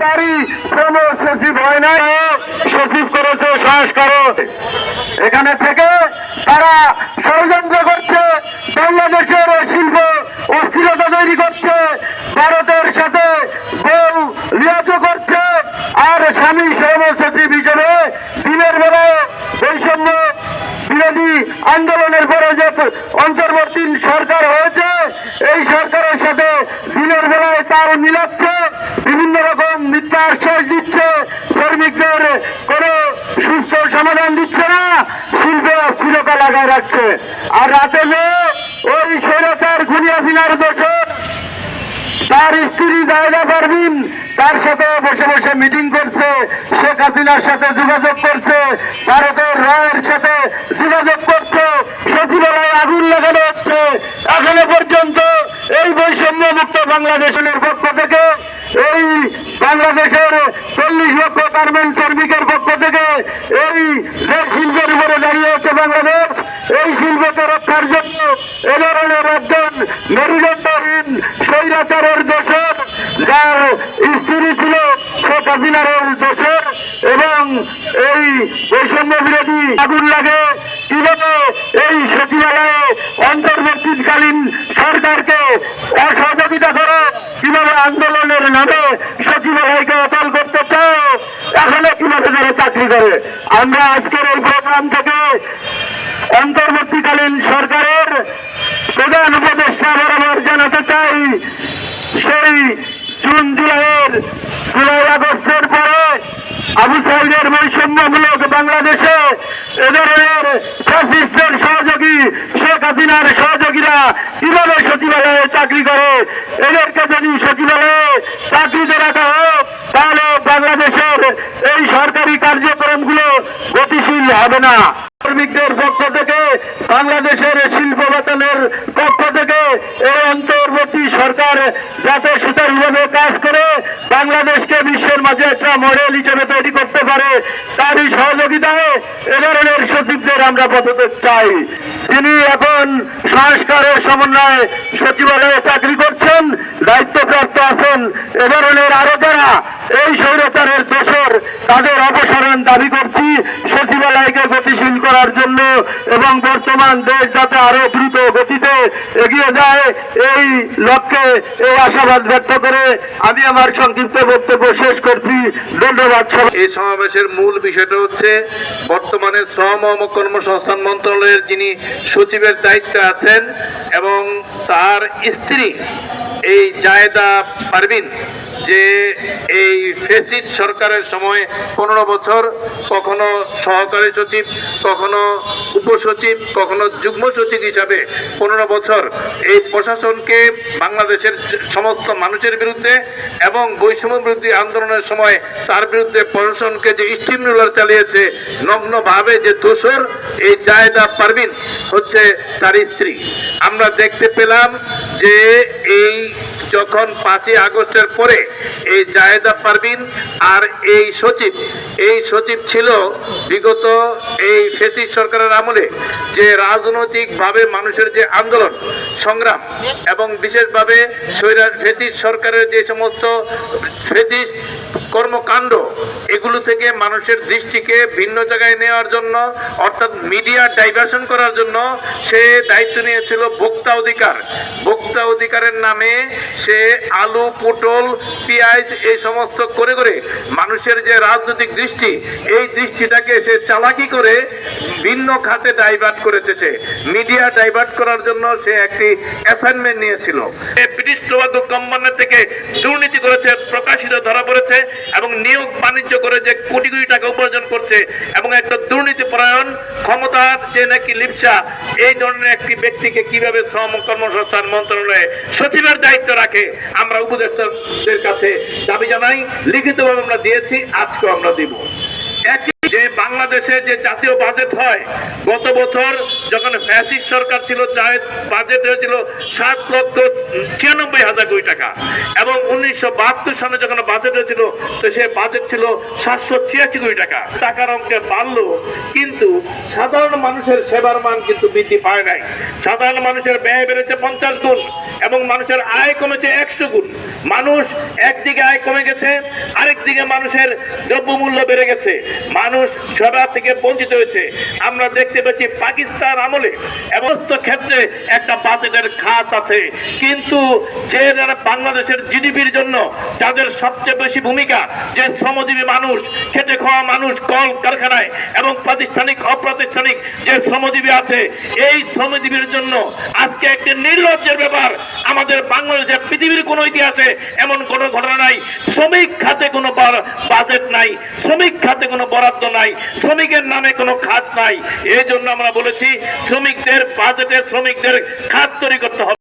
তারই শ্রম সচিব হয় না সচিব করেছে সংস্কার এখানে থেকে তারা ষড়যন্ত্র করছে, বাংলাদেশের শিল্প অস্থিরতা তৈরি করছে, ভারতের সাথে বউ লিয়াজ করছে, আর স্বামী শ্রম সচিব হিসেবে দিনের বেলায় বৈষম্য বিরোধী আন্দোলনের পরে যে অন্তর্বর্তী সরকার হয়েছে, এই সরকারের সাথে দিনের বেলায় তার মিলাচ্ছে বিভিন্ন রকম মিথ্যা আশ্বাস দিচ্ছে, শ্রমিকদের কোনো সুস্থ সমাধান দিচ্ছে না, শিল্পে অস্থিরতা লাগায় রাখছে। আর রাতে ওই স্বৈরাচার খুনিয়া সিনার দোষর তার স্ত্রী জায়গা পারবিন তার সাথে বসে বসে মিটিং করছে, শেখ হাসিনার সাথে যোগাযোগ করছে, ভারতের রায়ের সাথে যোগাযোগ করছে, সচিবালয়ে আগুন লাগানো হচ্ছে। এখনও পর্যন্ত এই বৈষম্য মুক্ত বাংলাদেশের পক্ষ থেকে এই বাংলাদেশের চল্লিশ লক্ষ গার্মেন্ট শ্রমিকের পক্ষ থেকে এই যে শিল্পের উপরে দাঁড়িয়ে আছে বাংলাদেশ। এই শিল্পকে রক্ষার জন্য এ ধরনের একজন মেরুদণ্ডহীন স্বৈরাচারের দেশের যার স্ত্রী ছিল শেখ হাসিনার দেশের এবং এই বৈষম্য বিরোধী আগুন লাগে কীভাবে এই সচিবালয়ে অন্তর্বর্তীকালীন সরকারকে আন্দোলনের নামে সচিবালয়কে অচল করতে চাও এখানে কীভাবে তারা চাকরি করে? আমরা আজকের এই প্রোগ্রাম থেকে অন্তর্বর্তীকালীন সরকারের প্রধান উপদেষ্টা বরাবর জানাতে চাই, সেই জুন, জুলাইয়ের, জুলাই, আগস্টের পরে এ ধরনের ফ্যাসিস্টের সহযোগী শেখ হাসিনার সহযোগীরা কীভাবে সচিবালয়ে চাকরি করে। এদেরকে যদি সচিবালয়ে চাকরিতে রাখা হোক, তাহলে বাংলাদেশের এই সরকারি কার্যক্রমগুলো গতিশীল হবে না। শ্রমিকদের পক্ষ থেকে, বাংলাদেশের শিল্প বেতনের পক্ষ থেকে এই অন্তর্বর্তী সরকার যাতে সুচারুভাবে কাজ করে, বাংলাদেশকে বিশ্বের মাঝে একটা মডেল হিসেবে তৈরি করতে পারে, তারই সহযোগিতায় এ ধরনের সচিবদের আমরা পদত্যাগ চাই। যিনি এখন সংস্কারের সমন্বয়ে সচিবালয়ে চাকরি করছেন, দায়িত্বপ্রাপ্ত আছেন। এ ধরনের আরও যারা এই স্বৈরাচারের দোষর, তাদের অপসারণ দাবি করছি সচিবালয়কে গতিশীল করার জন্য এবং বর্তমান দেশ যাতে আরও দ্রুত গতিতে এগিয়ে যায় এই লক্ষ্যে এই আশাবাদ ব্যক্ত করে আমি আমার সংক্ষিপ্ত বক্তব্য শেষ করছি। ধন্যবাদ এই সমাবেশের মূল বিষয়টা হচ্ছে, বর্তমানে শ্রম ও কর্মসংস্থান মন্ত্রণালয়ের যিনি সচিবের দায়িত্বে আছেন এবং তার স্ত্রী, এই জায়দা পারবিন যে এই ফেসিড সরকারের সময় পনেরো বছর, কখনো সহকারী সচিব, কখনো উপসচিব, কখনো যুগ্ম সচিব হিসাবে পনেরো বছর। এই প্রশাসনকে বাংলাদেশের সমস্ত মানুষের বিরুদ্ধে এবং বৈষম্য বিরোধী আন্দোলনের সময় তার বিরুদ্ধে প্রশাসনকে যে স্টিম রুলার চালিয়েছে, নগ্নভাবে যে দোষর, এই জায়দা পারবিন হচ্ছে তার স্ত্রী। আমরা দেখতে পেলাম যে এই যখন পাঁচই আগস্টের পরে এই জায়েদা পারবিন আর এই সচিব। এই সচিব ছিল বিগত এই ফেসিস সরকারের আমলে যে রাজনৈতিকভাবে মানুষের যে আন্দোলন, সংগ্রাম এবং বিশেষভাবে ফেসিস সরকারের যে সমস্ত ফেসিস কর্মকাণ্ড, এগুলো থেকে মানুষের দৃষ্টিকে ভিন্ন জায়গায় নেওয়ার জন্য, অর্থাৎ মিডিয়া ডাইভার্সন করার জন্য সে দায়িত্ব নিয়েছিল ভোক্তা অধিকার। ভোক্তা অধিকারের নামে সে আলু, পটল, পেঁয়াজ, এই সমস্ত করে করে মানুষের যে রাজনৈতিক দৃষ্টি, এই দৃষ্টিটাকে সে চালাকি করে ভিন্ন খাতে ডাইভার্ট করেছে মিডিয়া ডাইভার্ট করার জন্য সে একটি অ্যাসাইনমেন্ট নিয়েছিল। ব্রিটিশ টোবাকো কোম্পানি থেকে দুর্নীতি করেছে, প্রকাশিত ধরা পড়েছে এবং নিয়োগ বাণিজ্য করে যে কোটি কোটি টাকা উপার্জন করছে এবং একটা দুর্নীতি পরায়ণ ক্ষমতার যে নাকি লিপসা, এই ধরনের একটি ব্যক্তিকে কীভাবে শ্রম কর্মসংস্থান মন্ত্রণালয়ে সচিবের দায়িত্ব রাখে, আমরা উপদেষ্টাদের কাছে দাবি জানাই। লিখিতভাবে আমরা দিয়েছি, আজকেও আমরা দিব। যে বাংলাদেশে যে জাতীয় বাজেট হয়, গত বছর যখন ফ্যাসিস্ট সরকার ছিল বাজেট হয়েছিল সাত লক্ষ ছিয়ানব্বই হাজার কোটি টাকা। এবং উনিশশো বাহাত্তর সালে যখন বাজেট হয়েছিল, তো সে বাজেট ছিল সাতশো ছিয়াশি কোটি টাকা। টাকার অঙ্কে বাড়লো, কিন্তু সাধারণ মানুষের সেবার মান কিন্তু বৃদ্ধি পায় নাই। সাধারণ মানুষের ব্যয় বেড়েছে পঞ্চাশ গুণ এবং মানুষের আয় কমেছে একশো গুণ। মানুষ একদিকে আয় কমে গেছে আরেক একদিকে মানুষের দ্রব্যমূল্য বেড়ে গেছে। মানুষ সেবা থেকে বঞ্চিত হয়েছে। আমরা দেখতে পাচ্ছি পাকিস্তান আমলে সমস্ত ক্ষেত্রে একটা বাজেটের খাত আছে। কিন্তু যে যারা বাংলাদেশের জিডিপির জন্য যাদের সবচেয়ে বেশি ভূমিকা যে শ্রমজীবী মানুষ, খেটে খাওয়া মানুষ, কল কারখানায় এবং প্রাতিষ্ঠানিক, অপ্রাতিষ্ঠানিক যে শ্রমজীবী আছে, এই শ্রমজীবীর জন্য আজকে একটি নির্লজ্জের ব্যাপার। আমাদের বাংলাদেশের পৃথিবীর কোনো ইতিহাসে এমন কোনো ঘটনা নাই। শ্রমিক খাতে বাজেট নাই, শ্রমিক খাতে কোনো বরাদ্দ নাই, শ্রমিকের নামে কোনো খাত নাই। এই জন্য আমরা বলেছি, শ্রমিকদের বাজেটে শ্রমিকদের খাত তৈরি করতে হবে।